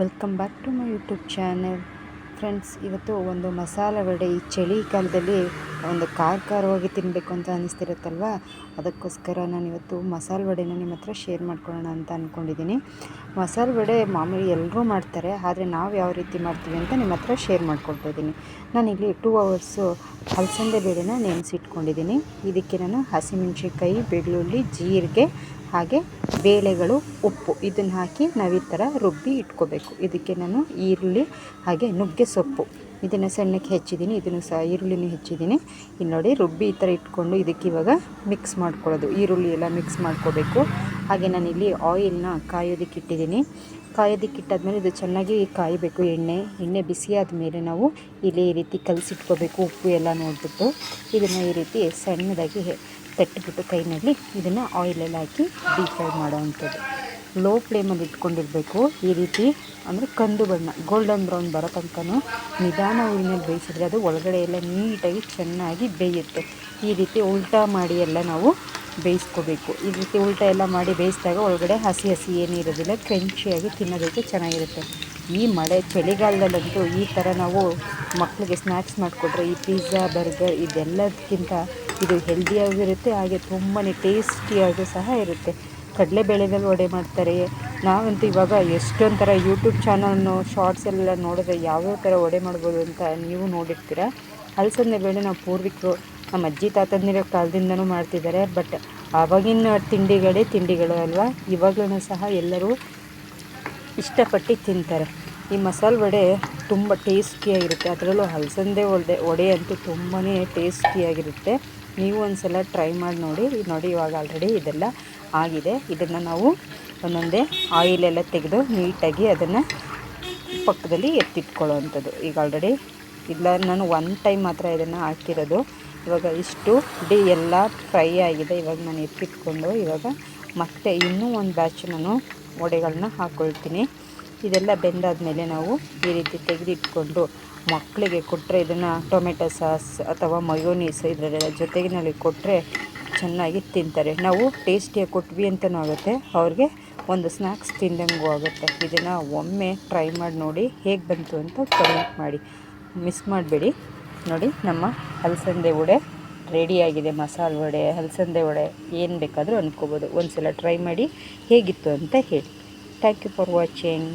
Welcome back to my YouTube channel. Friends, ಇವತ್ತು ಒಂದು ಮಸಾಲ ವಡೆ ಈ ಚಳಿಗಾಲದಲ್ಲಿ ಒಂದು ಖಾರ ಖಾರವಾಗಿ ತಿನ್ನಬೇಕು ಅಂತ ಅನಿಸ್ತಿರುತ್ತಲ್ವ? ಅದಕ್ಕೋಸ್ಕರ ನಾನು ಇವತ್ತು ಮಸಾಲ ವಡೆನ ನಿಮ್ಮ ಹತ್ರ ಶೇರ್ ಮಾಡ್ಕೊಳ್ಳೋಣ ಅಂತ ಅಂದ್ಕೊಂಡಿದ್ದೀನಿ ಮಸಾಲ ವಡೆ ಮಾಮೂಲಿ ಎಲ್ಲರೂ ಮಾಡ್ತಾರೆ, ಆದರೆ ನಾವು ಯಾವ ರೀತಿ ಮಾಡ್ತೀವಿ ಅಂತ ನಿಮ್ಮ ಹತ್ರ ಶೇರ್ ಮಾಡ್ಕೊಳ್ತಾ ಇದ್ದೀನಿ. ನಾನಿಲ್ಲಿ ಟೂ ಅವರ್ಸು ಅಲಸಂದೆ ಬೇಳೆನ ನೆನೆಸಿಟ್ಕೊಂಡಿದ್ದೀನಿ. ಇದಕ್ಕೆ ನಾನು ಹಸಿಮೆಣ್ಸಿನ್ಕಾಯಿ, ಬೆಳ್ಳುಳ್ಳಿ, ಜೀರಿಗೆ ಹಾಗೆ ಬೇಳೆಗಳು, ಉಪ್ಪು ಇದನ್ನು ಹಾಕಿ ನಾವು ಈ ಥರ ರುಬ್ಬಿ ಇಟ್ಕೋಬೇಕು. ಇದಕ್ಕೆ ನಾನು ಈರುಳ್ಳಿ ಹಾಗೆ ನುಗ್ಗೆ ಸೊಪ್ಪು ಇದನ್ನು ಸಣ್ಣಕ್ಕೆ ಹೆಚ್ಚಿದ್ದೀನಿ. ಇದನ್ನು ಸಹ ಈರುಳ್ಳಿನೂ ಹೆಚ್ಚಿದ್ದೀನಿ. ಇಲ್ಲಿ ನೋಡಿ ರುಬ್ಬಿ ಈ ಥರ ಇಟ್ಕೊಂಡು ಇದಕ್ಕೆ ಇವಾಗ ಮಿಕ್ಸ್ ಮಾಡ್ಕೊಳ್ಳೋದು. ಈರುಳ್ಳಿ ಎಲ್ಲ ಮಿಕ್ಸ್ ಮಾಡ್ಕೋಬೇಕು. ಹಾಗೆ ನಾನಿಲ್ಲಿ ಆಯಿಲ್ನ ಕಾಯೋದಕ್ಕೆ ಇಟ್ಟಿದ್ದೀನಿ. ಕಾಯೋದಕ್ಕೆ ಇಟ್ಟಾದ್ಮೇಲೆ ಇದು ಚೆನ್ನಾಗಿ ಕಾಯಬೇಕು. ಎಣ್ಣೆ ಎಣ್ಣೆ ಬಿಸಿ ಆದಮೇಲೆ ನಾವು ಇಲ್ಲಿ ಈ ರೀತಿ ಕಲಸಿಟ್ಕೋಬೇಕು, ಉಪ್ಪು ಎಲ್ಲ ನೋಡಿಬಿಟ್ಟು. ಇದನ್ನು ಈ ರೀತಿ ಸಣ್ಣದಾಗಿ ತಟ್ಟಿಬಿಟ್ಟು ಕೈನಲ್ಲಿ ಇದನ್ನು ಆಯಿಲಲ್ಲಿ ಹಾಕಿ ಡೀಪ್ ಫ್ರೈ ಮಾಡೋವಂಥದ್ದು. ಲೋ ಫ್ಲೇಮಲ್ಲಿ ಇಟ್ಕೊಂಡಿರಬೇಕು. ಈ ರೀತಿ ಅಂದರೆ ಕಂದು ಬಣ್ಣ ಗೋಲ್ಡನ್ ಬ್ರೌನ್ ಬರೋ ತನಕನೂ ನಿಧಾನ ಹೂವಿನಲ್ಲಿ ಬೇಯಿಸಿದ್ರೆ ಅದು ಒಳಗಡೆ ಎಲ್ಲ ನೀಟಾಗಿ ಚೆನ್ನಾಗಿ ಬೇಯುತ್ತೆ. ಈ ರೀತಿ ಉಲ್ಟಾ ಮಾಡಿ ಎಲ್ಲ ನಾವು ಬೇಯಿಸ್ಕೋಬೇಕು. ಈ ರೀತಿ ಉಲ್ಟಾ ಎಲ್ಲ ಮಾಡಿ ಬೇಯಿಸಿದಾಗ ಒಳಗಡೆ ಹಸಿ ಹಸಿ ಏನೂ ಇರೋದಿಲ್ಲ, ಕ್ರಂಚಿಯಾಗಿ ತಿನ್ನೋದಕ್ಕೆ ಚೆನ್ನಾಗಿರುತ್ತೆ. ಈ ಮಳೆ ಚಳಿಗಾಲದಲ್ಲಂತೂ ಈ ಥರ ನಾವು ಮಕ್ಕಳಿಗೆ ಸ್ನ್ಯಾಕ್ಸ್ ಮಾಡಿಕೊಟ್ರೆ, ಈ ಪಿಜ್ಜಾ ಬರ್ಗರ್ ಇದೆಲ್ಲದಕ್ಕಿಂತ ಇದು ಹೆಲ್ದಿಯಾಗಿರುತ್ತೆ ಹಾಗೆ ತುಂಬಾ ಟೇಸ್ಟಿಯಾಗೂ ಸಹ ಇರುತ್ತೆ. ಕಡಲೆಬೇಳೆದಲ್ಲಿ ವಡೆ ಮಾಡ್ತಾರೆ. ನಾವಂತೂ ಇವಾಗ ಎಷ್ಟೊಂದು ಥರ ಯೂಟ್ಯೂಬ್ ಚಾನಲ್ನು ಶಾರ್ಟ್ಸ್ ಎಲ್ಲ ನೋಡಿದ್ರೆ ಯಾವ್ಯಾವ ಥರ ವಡೆ ಮಾಡ್ಬೋದು ಅಂತ ನೀವು ನೋಡಿರ್ತೀರ. ಅಲಸಂದೆ ಬೇಳೆ ನಾವು ಪೂರ್ವಿಕರು ನಮ್ಮ ಅಜ್ಜಿ ತಾತಂದಿರೋ ಕಾಲದಿಂದನೂ ಮಾಡ್ತಿದ್ದಾರೆ. ಬಟ್ ಆವಾಗಿನ ತಿಂಡಿಗಳೇ ತಿಂಡಿಗಳು ಅಲ್ವಾ? ಇವಾಗಲೂ ಸಹ ಎಲ್ಲರೂ ಇಷ್ಟಪಟ್ಟು ತಿಂತಾರೆ. ಈ ಮಸಾಲೆ ವಡೆ ತುಂಬ ಟೇಸ್ಟಿಯಾಗಿರುತ್ತೆ. ಅದರಲ್ಲೂ ಹಲಸಂದೆ ಒಡೆ ವಡೆ ಅಂತೂ ತುಂಬಾ ಟೇಸ್ಟಿಯಾಗಿರುತ್ತೆ. ನೀವು ಒಂದು ಸಲ ಟ್ರೈ ಮಾಡಿ ನೋಡಿ. ನೋಡಿ, ಇವಾಗ ಆಲ್ರೆಡಿ ಇದೆಲ್ಲ ಆಗಿದೆ. ಇದನ್ನು ನಾವು ಒಂದೊಂದೇ ಆಯಿಲೆಲ್ಲ ತೆಗೆದು ನೀಟಾಗಿ ಅದನ್ನು ಪಕ್ಕದಲ್ಲಿ ಎತ್ತಿಟ್ಕೊಳ್ಳೋ ಅಂಥದ್ದು ಈಗ ಆಲ್ರೆಡಿ ಇಲ್ಲ, ನಾನು ಒನ್ ಟೈಮ್ ಮಾತ್ರ ಇದನ್ನು ಹಾಕಿರೋದು. ಇವಾಗ ಇಷ್ಟು ಡಿ ಎಲ್ಲ ಫ್ರೈ ಆಗಿದೆ. ಇವಾಗ ನಾನು ಎತ್ತಿಟ್ಕೊಂಡು ಇವಾಗ ಮತ್ತೆ ಇನ್ನೂ ಒಂದು ಬ್ಯಾಚ್ ನಾನು ವಡೆಗಳನ್ನ ಹಾಕ್ಕೊಳ್ತೀನಿ ಇದೆಲ್ಲ ಬೆಂದಾದಮೇಲೆ ನಾವು ಈ ರೀತಿ ತೆಗೆದಿಟ್ಕೊಂಡು ಮಕ್ಕಳಿಗೆ ಕೊಟ್ಟರೆ ಇದನ್ನು ಟೊಮೆಟೊ ಸಾಸ್ ಅಥವಾ ಮಯೋನೀಸ್ ಇದರ ಜೊತೆಗಿನಲ್ಲಿ ಕೊಟ್ಟರೆ ಚೆನ್ನಾಗಿ ತಿಂತಾರೆ. ನಾವು ಟೇಸ್ಟಿಯಾಗಿ ಕೊಟ್ವಿ ಅಂತಲೂ ಆಗುತ್ತೆ. ಅವ್ರಿಗೆ ಒಂದು ಸ್ನ್ಯಾಕ್ಸ್ ತಿಂದಂಗೂ ಆಗುತ್ತೆ. ಇದನ್ನು ಒಮ್ಮೆ ಟ್ರೈ ಮಾಡಿ ನೋಡಿ ಹೇಗೆ ಬಂತು ಅಂತ ಕಮೆಂಟ್ ಮಾಡಿ. ಮಿಸ್ ಮಾಡಬೇಡಿ. ನೋಡಿ, ನಮ್ಮ ಅಲಸಂದೆ ವಡೆ ರೆಡಿಯಾಗಿದೆ ಮಸಾಲೆ ವಡೆ ಅಲಸಂದೆ ವಡೆ. ಏನು ಬೇಕಾದರೂ ಅಂದ್ಕೋಬೋದು ಒಂದು ಸಲ ಟ್ರೈ ಮಾಡಿ ಹೇಗಿತ್ತು ಅಂತ ಹೇಳಿ. Thank you for watching